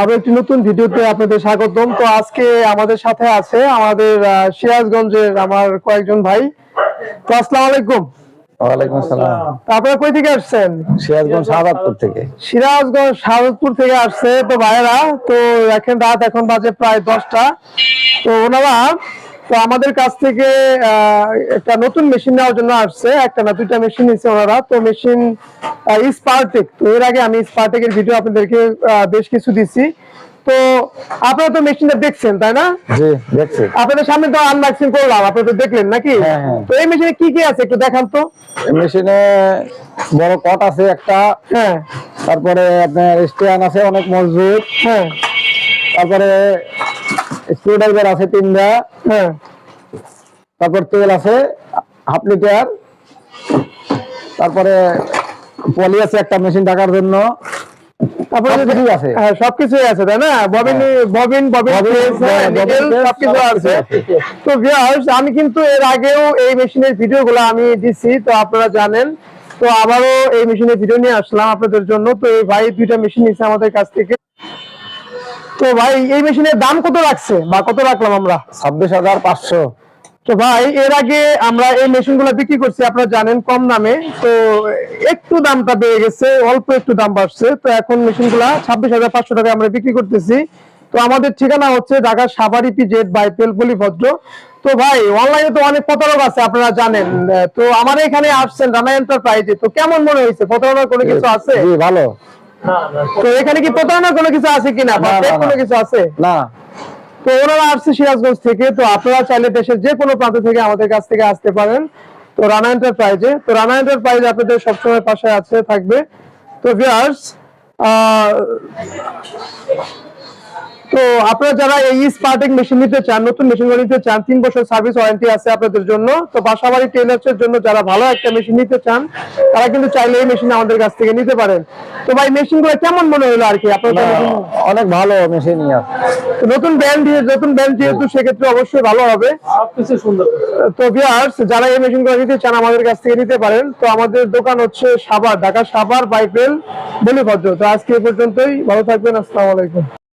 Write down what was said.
আরও একটি নতুন ভিডিওতে আপনাদের স্বাগতম। তো আজকে আমাদের সাথে আছে আমাদের সিরাজগঞ্জের আমার কয়েকজন ভাই। তো আসসালামু আলাইকুম। ওয়ালাইকুম আসসালাম। তো আপনারা কই থেকে আসছেন? সিরাজগঞ্জ থেকে। আসছে তো ভাইয়েরা। তো এখন রাত এখন বাজে প্রায় দশটা। তো ওনারা তো আমাদের কাছ থেকে একটা নতুন মেশিন নেওয়ার জন্য আসছে। একটা না দুইটা মেশিন নিচ্ছে ওনারা। তো মেশিন স্পার্টেক তো এর আগে আমি স্পার্টেকের ভিডিও আপনাদেরকে বেশ কিছু দিছি। তো আপনারা তো মেশিনটা দেখছেন তাই না? জি দেখছি। আপনাদের সামনে তো আনবক্সিং করলাম আপনারা তো দেখলেন নাকি? হ্যাঁ, হ্যাঁ। তো এই মেশিনে কি কি আছে একটু দেখান তো। মেশিনে বড় কট আছে একটা। হ্যাঁ। তারপরে আপনার স্ট্যান্ড আছে অনেক মজবুত। হ্যাঁ। তারপরে স্ক্রু ড্রাইভার আছে তিনটা। হ্যাঁ। তারপর তেল আছে হাফ লিটার তারপরে পলি আছে একটা মেশিন টাকার জন্য। তারপরে যদি আছে। হ্যাঁ সবকিছুই আছে তাই না? Bobbin bobbin bobbin bobbin, press, bobbin nickel press, সবকিছু সবকিছু আছে। আছে। তো ভিউয়ার্স আমি কিন্তু এর আগেও এই মেশিনের ভিডিওগুলো আমি দিছি তো আপনারা জানেন। তো আবারও এই মেশিনের ভিডিও নিয়ে আসলাম আপনাদের জন্য। তো এই ভাই দুইটা মেশিন নিচ্ছে আমাদের কাছ থেকে। তো ভাই এই মেশিনের দাম কত রাখছে? বা কত রাখলাম আমরা? ছাব্বিশ হাজার পাঁচশো। তো ভাই এর আগে আমরা এই মেশিনগুলো বিক্রি করছি আপনারা জানেন কম দামে। তো একটু দামটা বেড়ে গেছে অল্প একটু দাম বাড়ছে। তো এখন মেশিনগুলা ছাব্বিশ হাজার পাঁচশো টাকা আমরা বিক্রি করতেছি। তো আমাদের ঠিকানা হচ্ছে ঢাকা সাভারি পি জেড বাই পেলপলি ভদ্র তো ভাই অনলাইনে তো অনেক প্রতারক আছে আপনারা জানেন। তো আমার এখানে আসছেন রানা এন্টারপ্রাইজে তো কেমন মনে হয়েছে? প্রতারণার কোনো কিছু আছে? ভালো। তো এখানে কি প্রতারণা কোনো কিছু আছে কিনা? বা। কোনো কিছু আছে? না। তো ওনারা আসছে সিরাজগঞ্জ থেকে তো আপনারা চাইলে দেশের যে কোনো প্রান্ত থেকে আমাদের কাছ থেকে আসতে পারেন। তো রানা এন্টারপ্রাইজে তো রানা এন্টারপ্রাইজ আপনাদের সবসময় পাশে আছে থাকবে। তো ভিউয়ার্স তো আপনারা যারা এই স্পার্টিং মেশিন নিতে চান নতুন মেশিন নিতে চান তিন বছর সার্ভিস ওয়ারেন্টি আছে আপনাদের জন্য। তো বাসাবাড়ি টেলার্স এর জন্য যারা ভালো একটা মেশিন নিতে চান তারা কিন্তু চাইলে এই মেশিন আমাদের কাছ থেকে নিতে পারেন। তো ভাই মেশিনগুলো কেমন মনে হলো আর কি? আপনার না, অনেক ভালো মেশিন নতুন ব্র্যান্ড দিয়ে নতুন ব্র্যান্ড যেহেতু সেক্ষেত্রে অবশ্যই ভালো হবে। সবকিছু সুন্দর। তো ভিউয়ার্স যারা এই মেশিনগুলো নিতে চান আমাদের কাছ থেকে নিতে পারেন। তো আমাদের দোকান হচ্ছে সাভার ঢাকা সাভার বাইপেল বলিভদ্র তো আজকে এই পর্যন্তই। ভালো থাকবেন আসসালামু আলাইকুম।